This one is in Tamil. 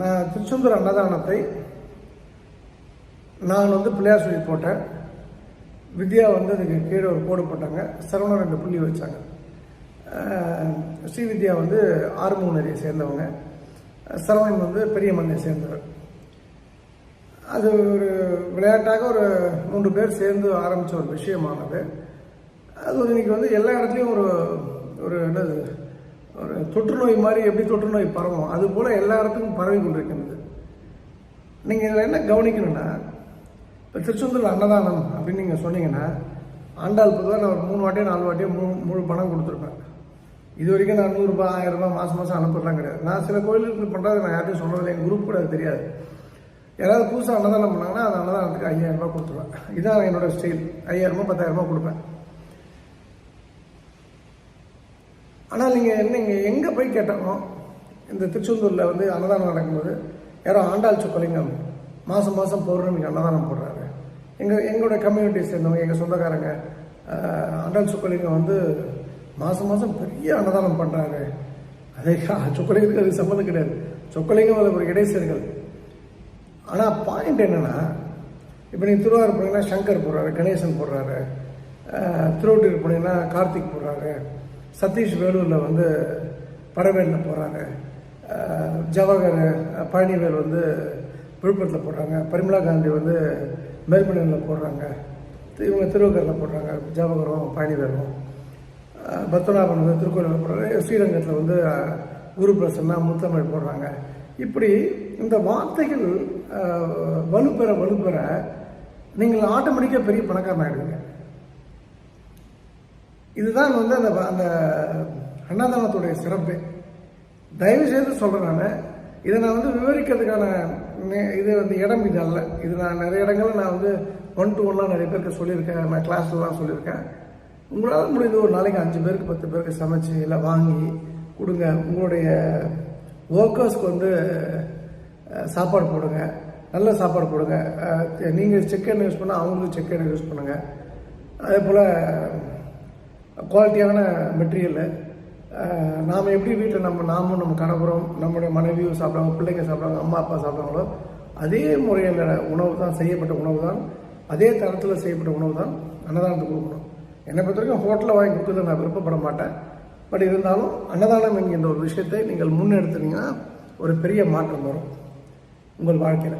நான் திருச்செந்தூர் அன்னதானத்தை நான் வந்து பிள்ளையார் சொல்லி போட்டேன். வித்யா வந்து அதுக்கு கீழே ஒரு கோடு போட்டாங்க. சரவணன் ரெண்டு புள்ளி வச்சாங்க. ஸ்ரீ வித்யா வந்து ஆறுமூனரியை சேர்ந்தவங்க. சரவணன் வந்து பெரிய மண்ணை சேர்ந்தவர். அது ஒரு விளையாட்டாக ஒரு மூன்று பேர் சேர்ந்து ஆரம்பித்த ஒரு விஷயமானது. அது இன்னைக்கு வந்து எல்லா இடத்துலையும் ஒரு ஒரு தொற்றுநோய் தொற்று நோய் மாதிரி எப்படி தொற்று நோய் பரவும்? அது போல் எல்லா இடத்துக்கும் பரவி கொண்டிருக்கின்றது. நீங்கள் இதில் என்ன கவனிக்கணும்னா இப்போ திருச்செந்தூர் அன்னதானம் அப்படின்னு நீங்கள் சொன்னீங்கன்னா ஆண்டாள் பொதுவாக நான் ஒரு மூணு வாட்டியோ நாலு வாட்டியோ மூணு முழு பணம் கொடுத்துருப்பேன் இது வரைக்கும் நான் நூறுரூபா ஆயிரம் ரூபாய் மாதம் மாதம் அனுப்புறலாம் கிடையாது. நான் சில கோயிலுக்கு பண்ணுறது நான் யார்ட்டையும் சொன்னதில்லை எங்கள் குரூப் கூட அது தெரியாது. யாராவது புதுசாக அன்னதானம் பண்ணாங்கன்னா அந்த அன்னதானத்துக்கு ஐயாயிரம் ரூபாய் கொடுத்துருவேன். இதான் என்னோடய ஸ்டைல் ஐயாயிரம் ரூபாய் கொடுப்பேன். ஆனால் நீங்கள் நீங்கள் எங்கே போய் கேட்டாலும் இந்த திருச்செந்தூரில் வந்து அன்னதானம் நடக்கும்போது யாரோ ஆண்டாள் சொக்கலிங்கம் மாதம் மாதம் பௌர்ணமிக்கு அன்னதானம் போடுறாரு. எங்கள் எங்களோட கம்யூனிட்டி சேர்ந்தவங்க எங்கள் சொந்தக்காரங்க ஆண்டாள் சொக்கலிங்கம் வந்து மாதம் மாதம் பெரிய அன்னதானம் பண்ணுறாரு அதே சொக்கலிங்கத்துக்கு அது சம்மந்தம் கிடையாது. சொக்கலிங்கம் அது ஒரு இடைசேர்கள். ஆனால் பாயிண்ட் என்னென்னா இப்போ நீங்கள் திருவாரூர் போனீங்கன்னா சங்கர் போடுறாரு கணேசன் போடுறாரு திருவட்டூர் போனீங்கன்னா கார்த்திக் போடுறாரு. சதீஷ் வேலூரில் வந்து பரவேலில் போகிறாங்க ஜவஹர் பழனிவேல் வந்து விழுப்புரத்தில் போடுறாங்க. பரிமலா காந்தி வந்து மேல்மலையில் போடுறாங்க. இவங்க திருவக்கரில் போடுறாங்க. ஜவஹரும் பழனிவேலும். பத்மநாபன் வந்து திருக்கோயிலில் போடுறாங்க. ஸ்ரீரங்கத்தில் வந்து குரு பிரசன்னா முத்தமிழ் போடுறாங்க. இப்படி இந்த வார்த்தைகள் வலுப்பெற வலுப்பெற நீங்கள் ஆட்டோமேட்டிக்காக பெரிய பணக்காரன் ஆகிடுங்க இதுதான் வந்து அந்த அந்த அன்னதானத்துடைய சிறப்பு. தயவு செய்து சொல்கிறேன் நான். இதை நான் வந்து விவரிக்கிறதுக்கான இது வந்து இடம் இது அல்ல. இது நான் நிறைய இடங்களில் நான் வந்து ஒன் டு ஒன்லாம் நிறைய பேருக்கு சொல்லியிருக்கேன். நான் கிளாஸ்லாம் சொல்லியிருக்கேன். உங்களால் முடிந்த ஒரு நாளைக்கு அஞ்சு பேருக்கு பத்து பேருக்கு சமைச்சு இல்லை வாங்கி கொடுங்க. உங்களுடைய ஒர்க்கர்ஸ்க்கு வந்து சாப்பாடு போடுங்க. நல்ல சாப்பாடு போடுங்க. நீங்கள் செக்கன் யூஸ் பண்ணால் அவங்களுக்கு செக்கன் யூஸ் பண்ணுங்கள் அதே போல் குவாலிட்டியான மெட்டீரியலு நாம் எப்படி வீட்டில் நம்ம நாமும் நம்ம கணவரும் நம்முடைய மனைவியும் சாப்பிட்றாங்க பிள்ளைங்க சாப்பிட்றாங்க அம்மா அப்பா சாப்பிட்றாங்களோ அதே முறையில் உணவு தான் செய்யப்பட்ட உணவு தான் அதே தரத்தில் செய்யப்பட்ட உணவு தான் அன்னதானத்துக்கு கொடுக்கணும். என்னை பொறுத்த வரைக்கும் ஹோட்டலில் வாங்கி கொடுக்குறத நான் விருப்பப்பட மாட்டேன். பட் இருந்தாலும் அன்னதானம் என்கின்ற ஒரு விஷயத்தை நீங்கள் முன்னெடுத்துனீங்கன்னா ஒரு பெரிய மாற்றம் வரும் உங்கள் வாழ்க்கையில்.